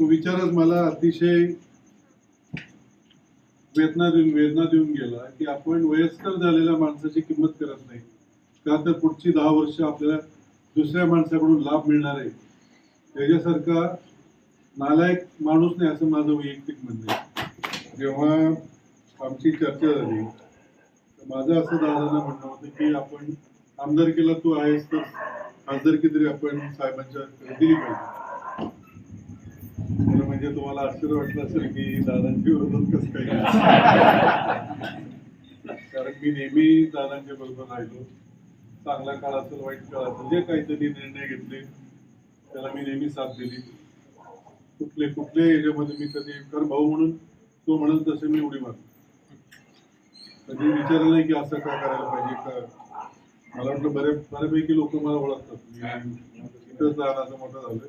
तो विचारच मला अतिशय वेदना देऊन वेदना देऊन गेला की आपण वयस्कर झालेल्या माणसाची किंमत करत नाही. का तर पुढची दहा वर्ष आपल्याला दुसऱ्या माणसाकडून लाभ मिळणार आहे. त्याच्यासारखा नालायक माणूस नाही असं माझं वैयक्तिक म्हणणं आहे. जेव्हा आमची चर्चा झाली तर माझं असं दादांना म्हणणं होतं की आपण आमदारकीला तू आहेस तर खासदारकी तरी आपण साहेबांच्या दिली पाहिजे. खरं म्हणजे तुम्हाला आश्चर्य वाटलं असेल की दादांची विरोधात कसं काही कारण मी नेहमी दादांच्या बरोबर राहिलो. चांगला काळ असेल वाईट काळ असेल जे काहीतरी निर्णय घेतले त्याला मी नेहमी साथ दिली. कुठले कुठले याच्यामध्ये मी कधी कर भाऊ म्हणून तो म्हणून तसे मी उडी मारतो. कधी विचारलं नाही की असं काय करायला पाहिजे का? मला वाटलं बरे बऱ्यापैकी लोक मला ओळखतात. मी तिथंच लहानाचं मोठं झालंय.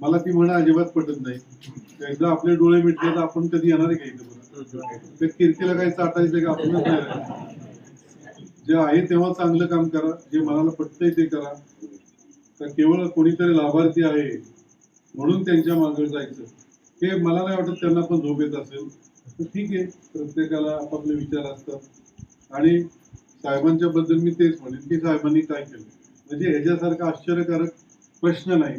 मला ती म्हणा अजिबात पटत नाही. एकदा आपले डोळे मिटले तर आपण कधी येणार काही ते इथं काही चाटायचं का आपणच जे आहे तेव्हा चांगलं काम करा. जे मनाला पटतंय ते करा. तर केवळ कोणीतरी लाभार्थी आहे म्हणून त्यांच्या मागे जायचं. हे मला नाही वाटत त्यांना पण झोप येत असेल. तर ठीक आहे. प्रत्येकाला आपापले विचार असतात. आणि साहेबांच्या बद्दल मी तेच म्हणेन की साहेबांनी काय केलं? म्हणजे ह्याच्यासारखा आश्चर्यकारक प्रश्न नाही.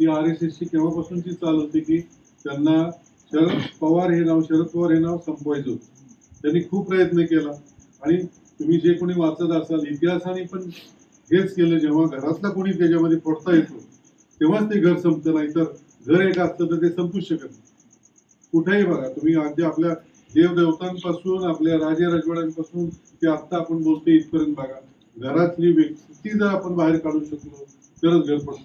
ती आर एस एसची केव्हापासूनची चाल होती की त्यांना शरद पवार हे नाव शरद पवार हे नाव संपवायचं होतं. त्यांनी खूप प्रयत्न केला. आणि तुम्ही जे कोणी वाचत असाल इतिहासाने पण हेच केलं. जेव्हा घरातला कोणी त्याच्यामध्ये पडता येतो तेव्हाच ते घर संपतं. नाही तर घर एक असतं तर ते संपूच शकत नाही. कुठेही बघा तुम्ही अगदी आपल्या देवदेवतांपासून आपल्या राजे राजवाड्यांपासून ते आत्ता आपण बोलतो इथपर्यंत बघा. घरातली व्यक्ती ती जर आपण बाहेर काढू शकलो तरच घर पडतो.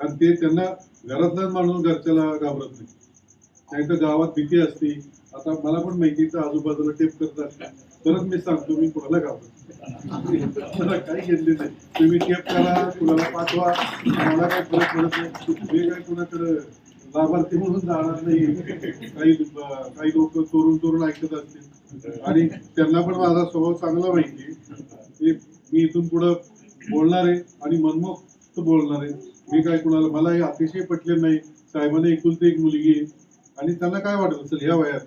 कारण ते त्यांना घरातलाच माणूस घरच्याला घाबरत नाही. नाहीतर गावात भीती असते. आता मला पण माहिती आजूबाजूला टेप करत परत मी सांगतो मी कुणाला घाबरत मला काही घेतले नाही. तुम्ही टेप करा कुणाला पाठवा. मला काय फरक पडत नाही. मी काय कुणाकडे लाभार्थी म्हणून जाणार नाही. काही काही लोक चोरून चोरून ऐकत असतील. आणि त्यांना पण माझा स्वभाव चांगला माहिती मी इथून पुढं बोलणार आहे आणि मनमोक्त बोलणार आहे. मी काय कुणाला मला हे अतिशय पटले नाही. साहेबांना एकुलती एक मुलगी आणि त्यांना काय वाटत असेल ह्या वयात?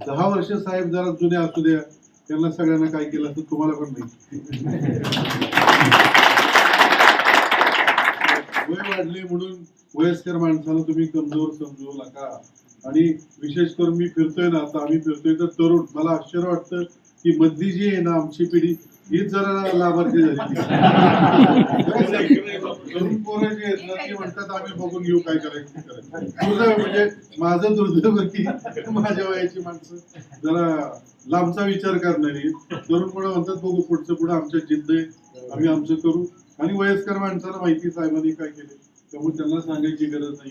दहा वर्ष साहेब जरा जुने असू द्या. त्यांना सगळ्यांना काय केलं असं तुम्हाला पण नाही वय वाढले म्हणून वयस्कर माणसाला तुम्ही कमजोर समजू नका. आणि विशेष करून मी फिरतोय ना आता आम्ही फिरतोय तर तरुण. मला आश्चर्य वाटतं की मधली जी आहे ना आमची पिढी हीच जरा लाभार्थी झाली. तरुण पोरं जे आहेत ना ती म्हणतात आम्ही बघून घेऊ काय करायचं ते करायचं. दुर्दैव म्हणजे माझं दुर्दैव की माझ्या वयाची माणसं जरा लांबचा विचार करणारी तरुण मुलं म्हणतात बघू पुढचं पुढं आमच्या जिद्द आहे. आम्ही आमचं करू. आणि वयस्कर माणसाला माहिती साहेबांनी काय केले त्यामुळे त्यांना सांगायची गरज नाही.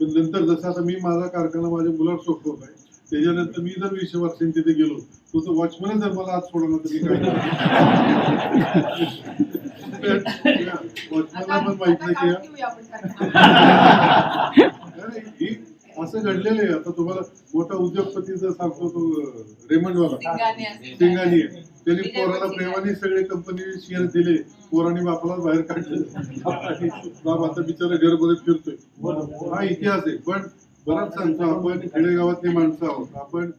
पण नंतर जसं आता मी माझा कारखाना माझ्या मुलावर सोपवत आहे त्याच्यानंतर मी जर वीस वर्षांनी तिथे गेलो तो तो वॉचमन जर मला आज सोडला तर मी काय वॉचमनला पण माहीत नाही की असं घडलेलं आहे. आता तुम्हाला मोठा उद्योगपती जर सांगतो तो रेमंडवाला. सिंगानी आहे. त्यांनी पोराला प्रेमाने सगळे कंपनी शेअर दिले. पोराने बापाला बाहेर काढलं. बाप आता बिचारा घरमध्ये फिरतोय. हा इतिहास आहे. पण बराच सांगतो आपण खेडेगावातली माणसं आहोत. आपण